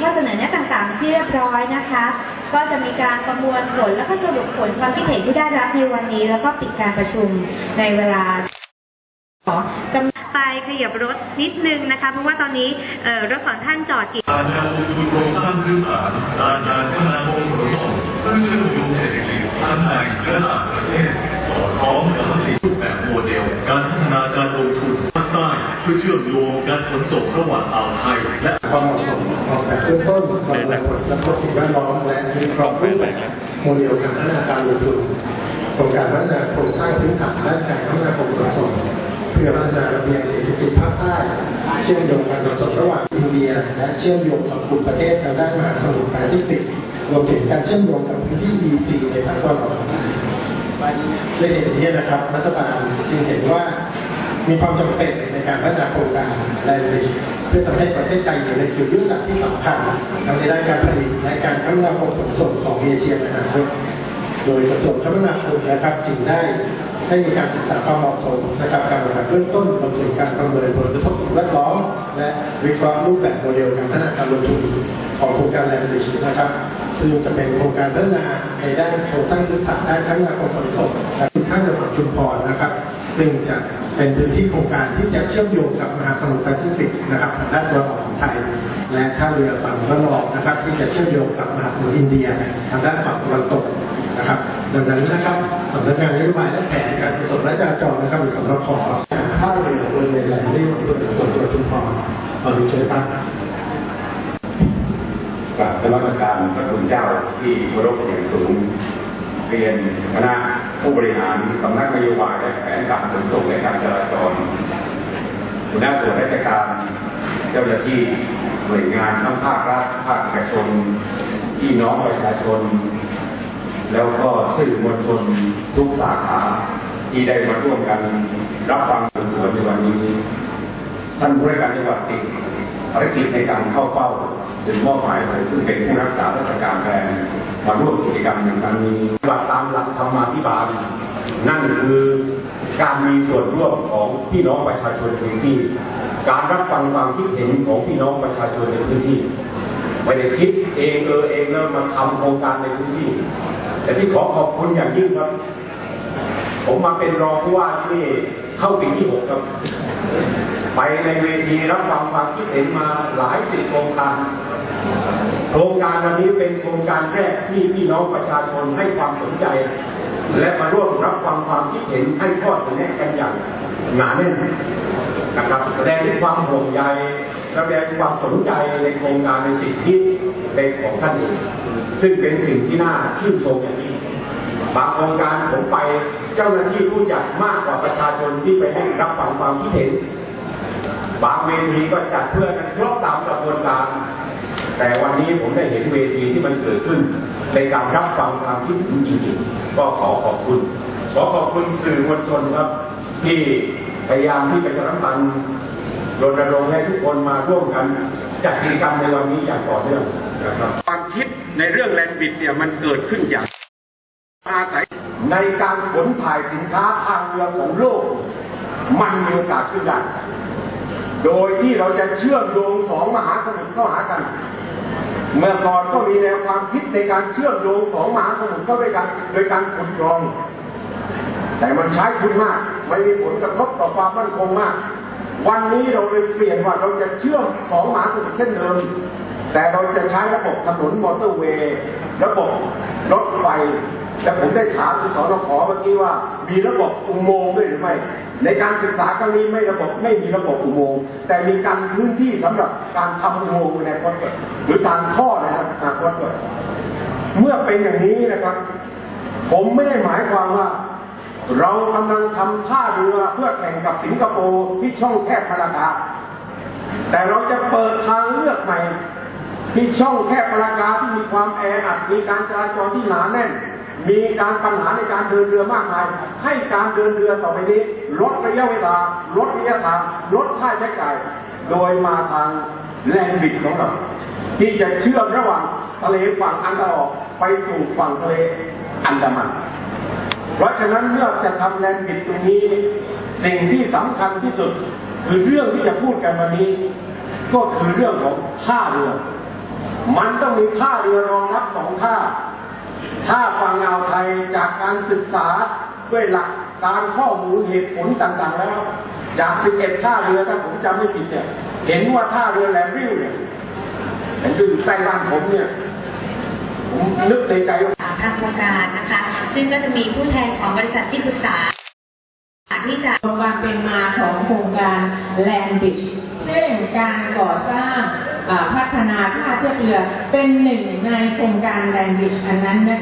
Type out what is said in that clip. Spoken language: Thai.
ข้อเสนอแนะต่างๆ ที่เรียบร้อยนะคะ ก็จะมีการประมวลผลแล้วก็สรุปผลความคิดเห็นที่ได้รับในวันนี้ แล้วก็ปิดการประชุมในเวลาขอกำลังไปขยับรถนิดนึงนะคะ เพราะว่าตอนนี้รถของท่านจอดกีดการแนวองค์โครงสร้างพื้นฐานการงานคมนาคมขนส่งเพื่อเชื่อมโยงเศรษฐกิจทั้งในและต่างประเทศสอดคล้องกับมติรูปแบบโมเดล การพัฒนาการลงทุน พื่อเชื่อมโยงการขนส่งระหว่างอ่าวไทยและความเหมาะสมออกแบบเบื้องต้นประเมินผลกระทบสิ่งแวดล้อมและวิเคราะห์รูปแบบโมเดลการพัฒนาการลงทุนโครงการพัฒนาโครงสร้างพื้นฐานด้านการคมนาคมขนส่งเพื่อพัฒนาระเบียงเศรษฐกิจภาคใต้เชื่อมโยงการขนส่งระหว่างอินเดีย และเชื่อมโยงกับกลุ่มประเทศทางด้านมหาสมุทรแปซิฟิกรวมถึงการเชื่อมโยงกับพื้นที่ EC ในภาคตะวันออกของไทยด้วยเหตุนี้นะครับรัฐบาลจึงเห็นว่า มีความจำเป็นในการพัฒนาโครงการแลนด์ริชเพื่อทำให้ประเทศไทยอยู่ในจุดยุทธศาสตร์ที่สำคัญทั้งในด้านการผลิตและการคมนาคมขนส่งของเอเชียในอนาคตโดยกระทรวงคมนาคมนะครับจึงได้ให้มีการศึกษาความเหมาะสมนะครับการระกาศเบื้องต้นรวมถึงการประเมินผลกระทบสิ่งแวดล้อมและวิเคราะห์รูปแบบโมเดลการพัฒนาการลงทุนของโครงการแลนด์ริชนะครับ ซึ่งจะเป็นโครงการพัฒนาในด้านโครงสร้างพื้นฐานด้านคมนาคมขนส่งและ ท่านจังหวัดชุมพรนะครับซึ่งจะเป็นพื้นที่โครงการที่จะเชื่อมโยงกับมหาสมุทรแปซิฟิกนะครับทางด้านตะวันออกของไทย และท่าเรือฝั่งตะวันออกนะครับ ที่จะเชื่อมโยงกับมหาสมุทรอินเดียทางด้านฝั่งตะวันตกนะครับ ดังนั้นนะครับสำนักงานนโยบายและแผนการขนส่งและจราจรนะครับหรือสำนักขอท่าเรือบริเวณแหล่งเรียกตัวตัวตัวชุมพรขอเรียนเชิญครับกราบนมัสการพระคุณเจ้าที่เคารพอย่างสูงเรียนคณะ ผู้บริหารสำนักนโยบายและแผนการขนส่งและการจราจรหัวหน้าส่วนราชการเจ้าหน้าที่หน่วยงานทั้งภาครัฐภาคเอกชนพี่น้องประชาชน แล้วก็สื่อมวลชนทุกสาขาที่ได้มาร่วมกันรับฟังการสวนในวันนี้ ท่านผู้ราชการจังหวัดติดภารกิจในการเข้าเฝ้า จึงมอบหมายผมซึ่งเป็นผู้รักษาราชการแทนมาร่วมกิจกรรมในครั้งนี้ปฏิบัติตามหลักธรรมาภิบาลนั่นคือการมีส่วนร่วมของพี่น้องประชาชนในพื้นที่ การรับฟังความคิดเห็นของพี่น้องประชาชนในพื้นที่ไม่ได้คิดเองเออเองแล้วมาทำโครงการในพื้นที่ แต่ที่ขอขอบคุณอย่างยิ่งครับ ผมมาเป็นรองผู้ว่าที่นี่เข้าปีที่หกครับ ไปในเวทีรับฟังความคิดเห็นมาหลายสิบโครงการ โครงการวันนี้เป็นโครงการแรกที่พี่น้องประชาชนให้ความสนใจ และมาร่วมรับฟังความคิดเห็นให้ข้อเสนอกันอย่างหนาแน่นนะครับแสดงถึงความห่วงใยแสดงความสนใจในโครงการในสิ่งที่เป็นของท่านเองซึ่งเป็นสิ่งที่น่าชื่นชมอย่างยิ่งบางโครงการผมไปเจ้าหน้าที่รู้จักมากกว่าประชาชนที่ไปให้รับฟังความคิดเห็น บางเวทีก็จัดเพื่อกันครบตามกระบวนการ แต่วันนี้ผมได้เห็นเวทีที่มันเกิดขึ้น ในการรับฟังความคิดเห็นจริงๆ ก็ขอขอบคุณ ขอขอบคุณสื่อมวลชนครับ ที่พยายามที่ประชาสัมพันธ์รณรงค์ให้ทุกคนมาร่วมกันจัดกิจกรรมในวันนี้อย่างต่อเนื่องนะครับความคิดในเรื่องแลนด์บิดเนี่ยมันเกิดขึ้นอย่างอาศัยในการขนถ่ายสินค้าทางเรือของโลก มันมีโอกาสขึ้นได้โดยที่เราจะเชื่อมโยงสองมหาสมุทรเข้าหากัน เมื่อก่อนก็มีแนวความคิดในการเชื่อมโยงสองมหาสมุทรเข้าด้วยกันโดยการขุดกรอง แต่มันใช้ทุนมาก ไม่มีผลกระทบต่อความมั่นคงมาก วันนี้เราเลยเปลี่ยนว่าเราจะเชื่อมสองมหาสมุทรเช่นเดิม แต่เราจะใช้ระบบถนนมอเตอร์เวย์ ระบบรถไฟ และผมได้ถามสนขเมื่อกี้ว่า มีระบบอุโมงค์ด้วยหรือไม่ ในการศึกษาครั้งนี้ไม่ระบบไม่มีระบบอุโมงค์แต่มีการพื้นที่สำหรับการทำอุโมงค์ในอนาคตหรือทางท่อในอนาคตเมื่อเป็นอย่างนี้นะครับ ผมไม่ได้หมายความว่า เรากำลังทำท่าเรือเพื่อแข่งกับสิงคโปร์ที่ช่องแคบพารากาแต่เราจะเปิดทางเลือกใหม่ที่ช่องแคบพารากาที่มีความแออัดมีการจราจรที่หนาแน่น มีการปัญหาในการเดินเรือมากมาย ให้การเดินเรือต่อไปนี้ ลดระยะเวลา ลดระยะทาง ลดค่าใช้จ่าย โดยมาทางแลนด์บิดของเรา ที่จะเชื่อมระหว่างทะเลฝั่งอันดาออกไปสู่ฝั่งทะเลอันดามัน เพราะฉะนั้นเมื่อจะทำแลนด์บิดตรงนี้ สิ่งที่สำคัญที่สุด คือเรื่องที่จะพูดกันวันนี้ ก็คือเรื่องของท่าเรือ มันต้องมีท่าเรือรองรับสองท่า ท่าฝั่งอ่าวไทยจากการศึกษาด้วยหลักการข้อมูลเหตุผลต่างๆแล้วจาก11ท่าเรือถ้าผมจำไม่ผิดเนี่ย เห็นว่าท่าเรือแหลมริ้วเนี่ยผมอยู่ใกล้บ้านผมเนี่ยผมนึกในใจว่าทางโครงการนะคะ ซึ่งก็จะมีผู้แทนของบริษัทที่ปรึกษาที่จะความเป็นมาของโครงการ Land Bridge ซึ่งการก่อสร้างอ่าพัฒนาท่าเทียบเรือเป็นหนึ่งในโครงการ Land Bridge อันนั้นนะคะ